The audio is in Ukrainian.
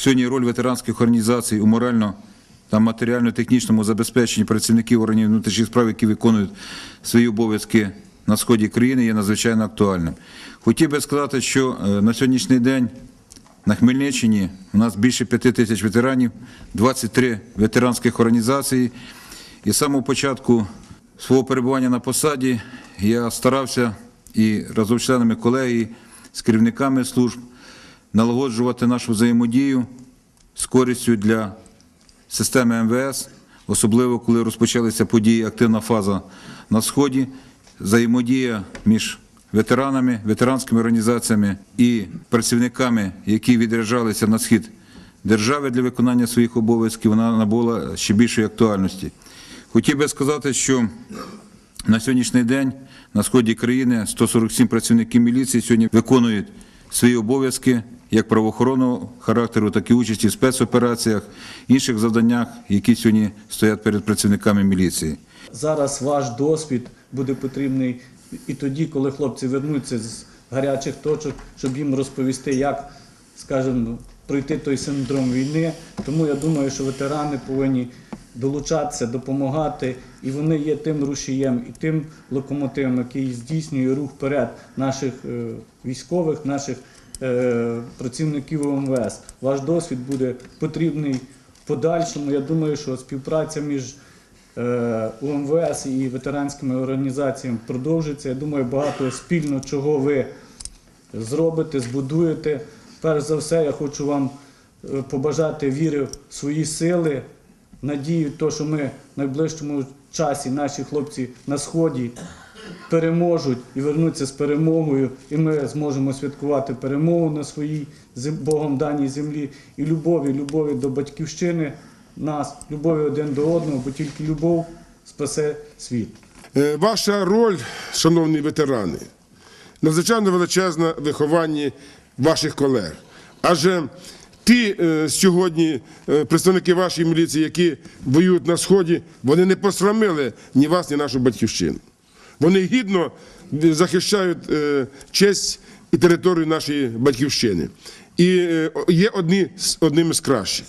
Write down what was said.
сьогодні роль ветеранських організацій у морально та матеріально-технічному забезпеченні працівників органів внутрішніх справ, які виконують свої обов'язки на сході країни, є надзвичайно актуальним. Хотів би сказати, що е, на сьогоднішній день на Хмельниччині у нас більше 5 тисяч ветеранів, 23 ветеранських організацій. І з самого початку свого перебування на посаді я старався і разом з членами колегії, з керівниками служб налагоджувати нашу взаємодію з користю для системи МВС, особливо коли розпочалися події, активна фаза на Сході, взаємодія між ветеранами, ветеранськими організаціями і працівниками, які відряджалися на схід держави для виконання своїх обов'язків, вона набула ще більшої актуальності. Хотів би сказати, що на сьогоднішній день на сході країни 147 працівників міліції сьогодні виконують свої обов'язки як правоохоронного характеру, так і участі в спецопераціях, інших завданнях, які сьогодні стоять перед працівниками міліції. Зараз ваш досвід буде потрібний і тоді, коли хлопці вернуться з гарячих точок, щоб їм розповісти, як, скажімо, пройти той синдром війни. Тому я думаю, що ветерани повинні долучатися, допомагати, і вони є тим рушієм і тим локомотивом, який здійснює рух вперед наших е, військових, наших працівників МВС. Ваш досвід буде потрібний подальшому. Я думаю, що співпраця між е, УМВС і ветеранськими організаціями продовжиться. Я думаю, багато спільно чого ви зробите, збудуєте. Перш за все, я хочу вам е, побажати віри в свої сили, надію, що ми в найближчому часі наші хлопці на сході переможуть і вернуться з перемогою, і ми зможемо святкувати перемогу на своїй Богом даній землі і любові, любові до батьківщини нас, любові один до одного, бо тільки любов спасе світ. Е, Ваша роль, шановні ветерани, надзвичайно величезна в вихованні ваших колег. Адже ті е, сьогодні е, представники вашої міліції, які воюють на сході, вони не посрамили ні вас, ні нашу батьківщину. Вони гідно захищають е, честь і територію нашої батьківщини. І е, є одні з одними з кращих.